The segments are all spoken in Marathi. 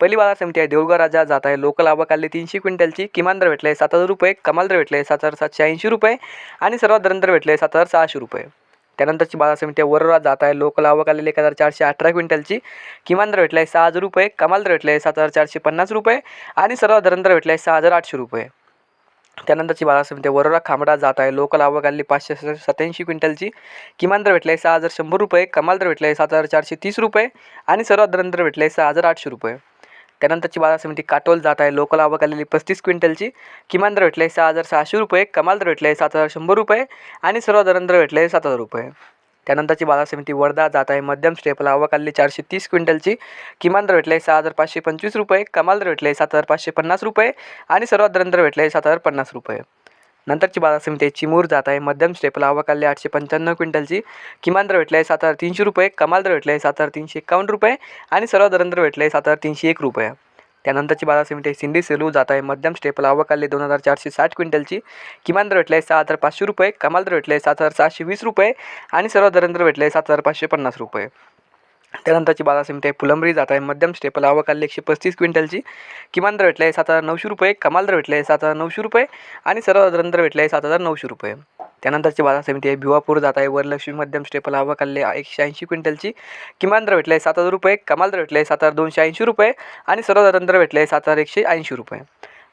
पहिली बाजार समिती आहे. देऊळगाव राजा जात आहे. लोकल आवक आले तीनशे क्विंटलची. किमान दर भेटले सात हजार रुपये. कमाल दर भेटले सात हजार सातशे ऐंशी रुपये. आणि सर्वात दर दर भेटले सात हजार सहाशे रुपये. त्यानंतरची बाजार समिती आहे. वरोरा जात आहे. लोकल आवक आलेली एक हजार चारशे अठरा क्विंटलची. किमान दर भेटले सहा हजार रुपये. कमाल दर भेटले सात हजार चारशे पन्नास रुपये. आणि सर्वात दर दर आहे सहा हजार आठशे रुपये. त्यानंतरची बाजार समिती वरोरा खामडा जात आहे. लोकल आवक आली पाचशे सत्याऐंशी क्विंटलची. किमान दर भेटले सहा हजार शंभर रुपये. कमाल दर भेटले सात हजार चारशे तीस रुपये. आणि सर्वात दर दर आहे सहा हजार आठशे रुपये. त्यानंतरची बाजार समिती काटोल जात आहे. लोकल आवक आलेली पस्तीस क्विंटलची किमान दर भेटले सहा हजार सहाशे रुपये कमाल दर भेटले सात हजार शंभर रुपये आणि सर्व दर दर भेटले सात हजार रुपये. त्यानंतरची बाजार समिती वर्धा जात आहे. मध्यम स्टेपला आवक आलेली चारशे तीस क्विंटलची किमान दर भेटले सहा हजार पाचशे पंचवीस रुपये कमाल दर भेटले सात हजार पाचशे पन्नास रुपये आणि सर्वात दर दर भेटले सात हजार पन्नास रुपये. नंतरची बाजार समिती आहे चिमूर जात आहे. मध्यम स्टेपला आवक आठशे पंच्याण्णव क्विंटलची. किमान दर भेटले सात हजार तीनशे रुपये. कमाल दर भेटले सात हजार तीनशे एकावन्न रुपये. आणि सर्व दर दर भेटले सात हजार तीनशे एक रुपये. त्यानंतरची बाजार समिती आहे सिंधी सेलू जात आहे. मध्यम स्टेपला आवक दोन हजार चारशे साठ क्विंटलची. किमान दर आहे सहा हजार पाचशे रुपये. कमाल दर भेटले सात हजार सहाशे वीस रुपये. आणि सर्व दर दर भेटले सात हजार पाचशे पन्नास रुपये. त्यानंतरची बाजार समिती आहे. फुलंबरी जात आहे. मध्यम स्टेपल आवक आली. एकशे पस्तीस क्विंटलची. किमान दर भेटले सात हजार नऊशे रुपये. कमाल दर भेटले सात हजार नऊशे रुपये. आणि सर्व दर दर आहे सात हजार नऊशे रुपये. त्यानंतरची बाजार समिती आहे. भिवापूर जात आहे. वरलक्ष्मी मध्यम स्टेपल आवक आले. एकशे ऐंशी क्विंटलची. किमान दर भेटले सात हजार रुपये. कमाल दर भेटले सात हजार दोनशे ऐंशी रुपये. आणि सर्व दर दर भेटले सात हजार एकशे ऐंशी रुपये.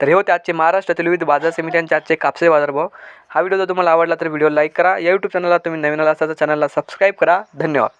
तर हे होते आजचे महाराष्ट्रातील विविध बाजार समित्यांचे आजचे कापसे बाजारभाव. हा व्हिडिओ जर तुम्हाला आवडला तर व्हिडिओ लाईक करा. या यूट्यूब चॅनलला तुम्ही नवीन आला असाल तर चॅनलला सबस्क्राईब करा. धन्यवाद.